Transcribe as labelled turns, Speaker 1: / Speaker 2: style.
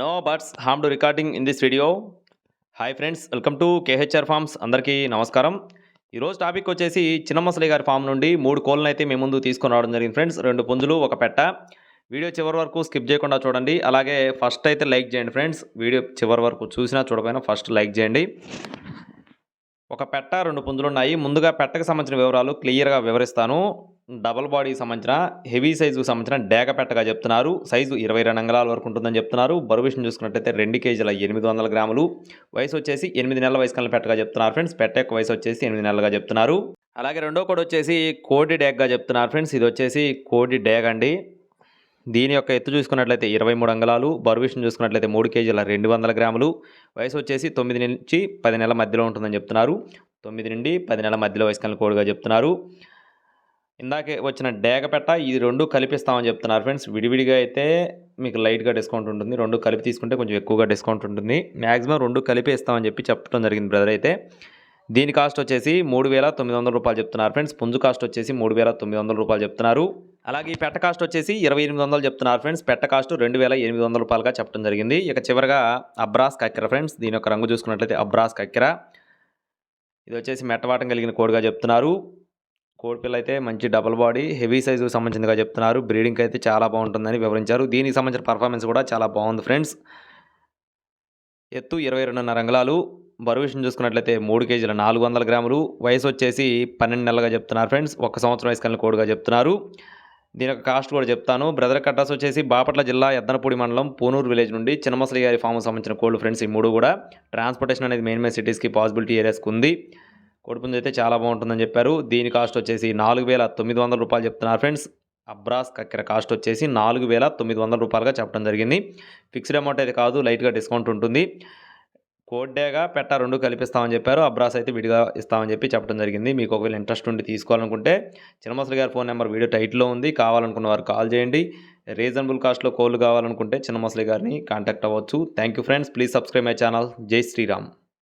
Speaker 1: No buts ham to recording in this video hi friends welcome to KHR farms అందరికీ నమస్కారం. ఈరోజు topic వచ్చేసి చిన్నమసలి గారి ఫామ్ నుండి మూడు కోళ్ళను అయితే మేము ముందు తీసుకొని రావడం జరిగింది ఫ్రెండ్స్ రెండు పుంజులు ఒక పెట్ట. వీడియో చివరి వరకు స్కిప్ చేయకుండా చూడండి. అలాగే ఫస్ట్ అయితే లైక్ చేయండి ఫ్రెండ్స్ వీడియో చివరి వరకు చూసినా చూడకపోయినా ఫస్ట్ లైక్ చేయండి. ఒక పెట్ట రెండు పుంజులు ఉన్నాయి. ముందుగా పెట్టకు సంబంధించిన వివరాలు క్లియర్గా వివరిస్తాను. డబల్ బాడీకి సంబంధించిన హెవీ సైజుకు సంబంధించిన డేగ పెట్టగా చెప్తున్నారు. సైజు ఇరవై రెండు అంగళాల వరకు ఉంటుందని చెప్తున్నారు. బరువు విషయం చూసుకున్నట్టయితే రెండు కేజీల ఎనిమిది వందల గ్రాములు. వయసు వచ్చేసి ఎనిమిది నెలల వయసు కలిగిన పెట్టగా చెప్తున్నారు ఫ్రెండ్స్. పెట్ట యొక్క వయసు వచ్చేసి ఎనిమిది నెలలుగా చెప్తున్నారు. అలాగే రెండో కూడా వచ్చేసి కోడి డేగ్గా చెప్తున్నారు ఫ్రెండ్స్. ఇది వచ్చేసి కోడి డేగ్ అండి దీని యొక్క ఎత్తు చూసుకున్నట్లయితే ఇరవై మూడు అంగళాలు. బరువు విషయం చూసుకున్నట్లయితే మూడు కేజీల రెండు వందల గ్రాములు. వయసు వచ్చేసి తొమ్మిది నుంచి పది నెలల మధ్యలో ఉంటుందని చెప్తున్నారు. తొమ్మిది నుండి పది నెలల మధ్యలో వయసు కలిగిన కోడిగా చెప్తున్నారు. ఇందాకే వచ్చిన డేగ పెట్ట ఇది రెండు కలిపిస్తామని చెప్తున్నారు ఫ్రెండ్స్. విడివిడిగా అయితే మీకు లైట్గా డిస్కౌంట్ ఉంటుంది. రెండు కలిపి తీసుకుంటే కొంచెం ఎక్కువగా డిస్కౌంట్ ఉంటుంది. మ్యాక్సిమం రెండు కలిపి ఇస్తామని చెప్పి చెప్పడం జరిగింది బ్రదర్ అయితే. దీని కాస్ట్ వచ్చేసి మూడు వేల తొమ్మిది వందల రూపాయలు చెప్తున్నారు ఫ్రెండ్స్. పుంజు కాస్ట్ వచ్చేసి మూడు వేల తొమ్మిది వందల రూపాయలు చెప్తున్నారు. అలాగే ఈ పెట్ట కాస్ట్ వచ్చేసి ఇరవై ఎనిమిది వందలు చెప్తున్నారు ఫ్రెండ్స్. పెట్ట కాస్ట్ రెండు వేల ఎనిమిది వందల రూపాయలుగా చెప్పడం జరిగింది. ఇక చివరిగా అబ్రాస్ కక్కెర ఫ్రెండ్స్. దీని యొక్క రంగు చూసుకున్నట్లయితే అబ్రాస్ కక్కెర. ఇది వచ్చేసి మెట్టవాటం కలిగిన కోడిగా చెప్తున్నారు. కోడిపిల్ల అయితే మంచి డబల్ బాడీ హెవీ సైజుకి సంబంధించిందిగా చెప్తున్నారు. బ్రీడింగ్కి అయితే చాలా బాగుంటుందని వివరించారు. దీనికి సంబంధించిన పర్ఫార్మెన్స్ కూడా చాలా బాగుంది ఫ్రెండ్స్. ఎత్తు ఇరవై రెండున్నర అంగళాలు బరువు విషయం చూసుకున్నట్లయితే మూడు కేజీల నాలుగు వందల గ్రాములు వయసు వచ్చేసి పన్నెండు నెలలుగా చెప్తున్నారు ఫ్రెండ్స్. ఒక సంవత్సరం వయసు కలిగిన కోడిగా చెప్తున్నారు. దీని యొక్క కాస్ట్ కూడా చెప్తాను. బ్రదర్ కట్టాస్ వచ్చేసి బాపట్ల జిల్లా ఎద్దనపూడి మండలం పూనూరు విలేజ్ నుండి చిన్నమసలి గారి ఫామ్ సంబంధించిన కోళ్ళు ఫ్రెండ్స్ ఈ మూడు కూడా. ట్రాన్స్పోర్టేషన్ అనేది మెయిన్ మెయిన్ సిటీస్కి పాసిబిలిటీ ఏరియాస్కి ఉంది. కోడిపుంజు అయితే చాలా బాగుంటుందని చెప్పారు. దీని కాస్ట్ వచ్చేసి నాలుగు వేల తొమ్మిది వందల రూపాయలు చెప్తున్నారు ఫ్రెండ్స్. అబ్రాస్ కక్కెర కాస్ట్ వచ్చేసి నాలుగు వేల తొమ్మిది వందల రూపాయలుగా చెప్పడం జరిగింది. ఫిక్స్డ్ అమౌంట్ అయితే కాదు లైట్గా డిస్కౌంట్ ఉంటుంది. కోడ్డేగా పెట్ట రెండు కలిపిస్తామని చెప్పారు. అబ్రాస్ అయితే విడిగా ఇస్తామని చెప్పి చెప్పడం జరిగింది. మీకు ఒకవేళ ఇంట్రెస్ట్ ఉండి తీసుకోవాలనుకుంటే చిన్నమసలి గారి ఫోన్ నెంబర్ వీడియో టైట్లో ఉంది. కావాలనుకున్న వారు కాల్ చేయండి. రీజనబుల్ కాస్ట్లో కోళ్ళు కావాలనుకుంటే చిన్నమసలి గారిని కాంటాక్ట్ అవ్వచ్చు. Thank you friends. Please subscribe my channel. జై శ్రీరామ్.